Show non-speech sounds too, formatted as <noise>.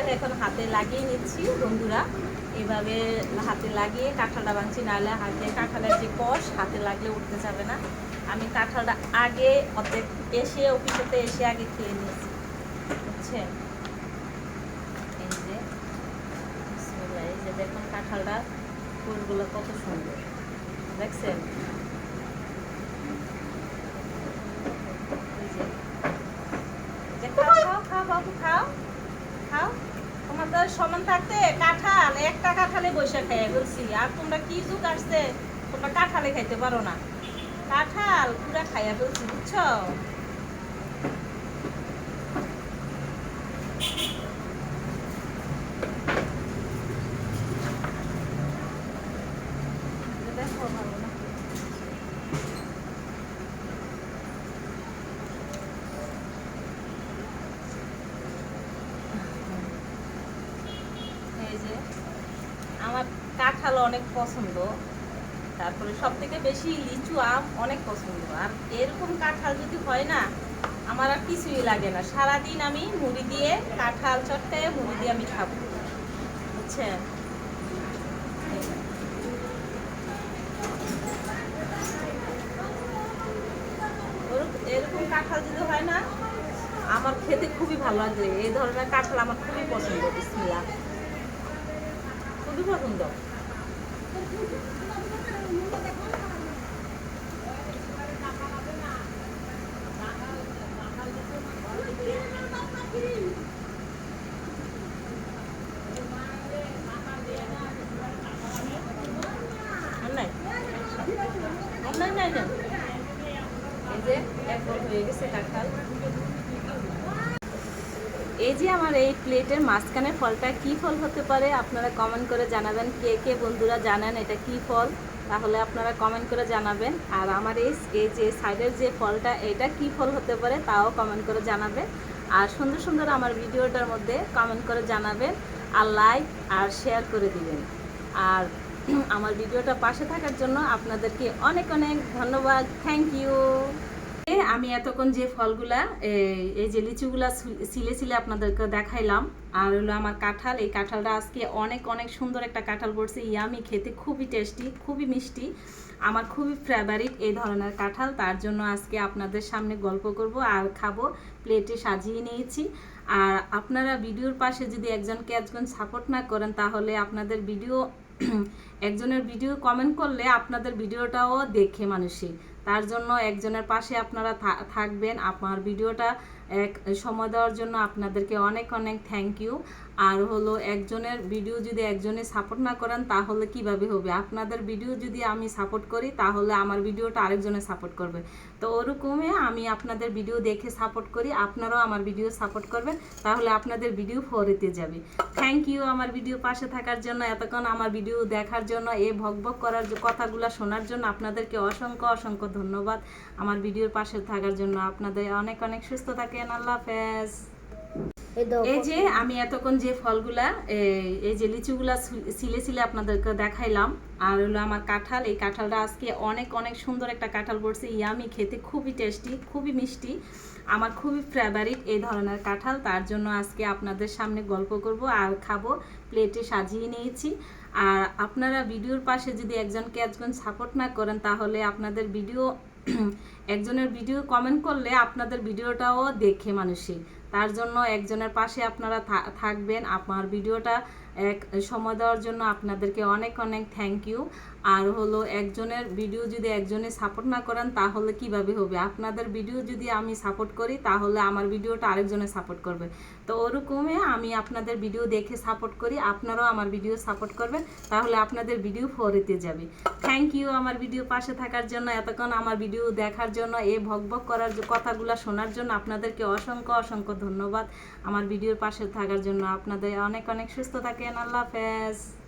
তেল এখন হাতে লাগিয়ে নিচ্ছি বন্ধুরা, এভাবে হাতে লাগিয়ে কাঁঠালটা ভাঙছি নাহলে হাতে কাঁঠালের যে কষ হাতে লাগলে উঠতে যাবে না। আমি কাঁঠালটা আগে অর্ধেক এসে অফিসেতে এসে আগে খেয়ে নিয়েছি, বুঝছেন? এই যে দেখুন কাঁঠালটা, ফুলগুলো কত সুন্দর, দেখছেন? তোমাদের সমান থাকতে কাঁঠাল একটা কাঁঠালে বসে খাই বলছি, আর তোমরা কি যুগ আসছে? তোমরা কাঁঠালে খাইতে পারো না। কাঁঠাল পুরা খাইয়া ফেলছি, বুঝছ দেখো ভালো না এই যে আমার কাঁঠাল অনেক পছন্দ। তারপরে সব থেকে বেশি লিচু আম অনেক পছন্দ। আর এরকম কাঁঠাল যদি হয় না, আমার আর কিছুই লাগে না। সারাদিন আমি মুড়ি দিয়ে কাঁঠাল চটকায় মুড়ি দিয়ে আমি খাব। বুঝছেন? এরকম কাঁঠাল যদি হয় না, আমার খেতে খুবই ভালো লাগে এই ধরনের কাঁঠাল আমার খুবই পছন্দ খুবই পছন্দ। এই যে একবার হয়ে গেছে কাঁঠাল এই যে আমার এই প্লেটের মাঝখানে ফলটা কি ফল হতে পারে, আপনারা কমেন্ট করে জানাবেন। কে কে বন্ধুরা জানেন এটা কি ফল, তাহলে আপনারা কমেন্ট করে জানাবেন। আর আমার এই এই যে সাইডের যে ফলটা, এটা কি ফল হতে পারে, তাও কমেন্ট করে জানাবেন। আর সুন্দর সুন্দর আমার ভিডিওটার মধ্যে কমেন্ট করে জানাবেন আর লাইক আর শেয়ার করে দিবেন। আর আমার ভিডিওটা পাশে থাকার জন্য আপনাদেরকে অনেক অনেক ধন্যবাদ। থ্যাংক ইউ আমি এতক্ষণ যে ফলগুলা, এই- যে লিচুগুলা ছিলে ছিলে আপনাদেরকে দেখাইলাম, আর হলো আমার কাঁঠাল। এই কাঁঠালটা আজকে অনেক অনেক সুন্দর একটা কাঁঠাল পড়ছে, ইয়ামি, খেতে খুবই টেস্টি, খুবই মিষ্টি। আমার খুবই ফেভারিট এই ধরনের কাঁঠাল, তার জন্য আজকে আপনাদের সামনে গল্প করব আর খাব, প্লেটে সাজিয়ে নিয়েছি। আর আপনারা ভিডিওর পাশে যদি একজনকে একজন সাপোর্ট না করেন, তাহলে আপনাদের ভিডিও, <clears throat> একজনের ভিডিও কমেন্ট করলে আপনাদের ভিডিওটাও দেখে মানুষই তার জন্য একজনের পাশে আপনারা থাকবেন। আপনার ভিডিওটা এক সময় দেওয়ার জন্য আপনাদেরকে অনেক অনেক থ্যাংক ইউ আর হলো একজনের ভিডিও যদি একজনে সাপোর্ট না করেন, তাহলে কীভাবে হবে? আপনাদের ভিডিও যদি আমি সাপোর্ট করি, তাহলে আমার ভিডিওটা আরেকজনে সাপোর্ট করবে। তো ওরকমই আমি আপনাদের ভিডিও দেখে সাপোর্ট করি, আপনারাও আমার ভিডিও সাপোর্ট করবেন, তাহলে আপনাদের ভিডিও ফরিতে যাবে। থ্যাংক ইউ আমার ভিডিও পাশে থাকার জন্য, এতক্ষণ আমার ভিডিও দেখার জন্য, এ ভকভক করার কথাগুলো শোনার জন্য আপনাদেরকে অসংখ্য অসংখ্য ধন্যবাদ। আমার ভিডিওর পাশে থাকার জন্য আপনাদের অনেক অনেক সুস্থ থাকেন আল্লাহ হাফেজ। এই যে আমি এতক্ষণ যে ফলগুলা এই- যে লিচুগুলা ছিল- ছিলে ছিলে আপনাদেরকে দেখাইলাম আর হলো আমার কাঁঠাল। এই কাঁঠালটা আজকে অনেক অনেক সুন্দর একটা কাঁঠাল পড়ছে ইয়ামি খেতে খুবই টেস্টি খুবই মিষ্টি। আমার খুবই ফেভারিট এই ধরনের কাঁঠাল তার জন্য আজকে আপনাদের সামনে গল্প করব আর খাব প্লেটে সাজিয়ে নিয়েছি। আর আপনারা ভিডিওর পাশে যদি একজনকে একজন সাপোর্ট না করেন তাহলে আপনাদের ভিডিও <clears throat> একজনের ভিডিও কমেন্ট করলে আপনাদের ভিডিওটাও দেখে মানুষই। তার জন্য একজনের পাশে আপনারা থাকবেন। আপনার ভিডিওটা এক সময় দেওয়ার জন্য আপনাদেরকে অনেক অনেক থ্যাংক ইউ আর হলো একজনের ভিডিও যদি একজনে সাপোর্ট না করেন, তাহলে কীভাবে হবে? আপনাদের ভিডিও যদি আমি সাপোর্ট করি, তাহলে আমার ভিডিওটা আরেকজনে সাপোর্ট করবে। তো ওরকমই আমি আপনাদের ভিডিও দেখে সাপোর্ট করি, আপনারাও আমার ভিডিও সাপোর্ট করবেন, তাহলে আপনাদের ভিডিও ফরিতে যাবে। থ্যাংক ইউ আমার ভিডিও পাশে থাকার জন্য, এতক্ষণ আমার ভিডিও দেখার জন্য এ ভকভক করার কথাগুলো শোনার জন্য আপনাদেরকে অসংখ্য অসংখ্য ধন্যবাদ। আমার ভিডিওর পাশে থাকার জন্য আপনাদের অনেক অনেক সুস্থ থাকেন, আল্লাহ হাফেজ।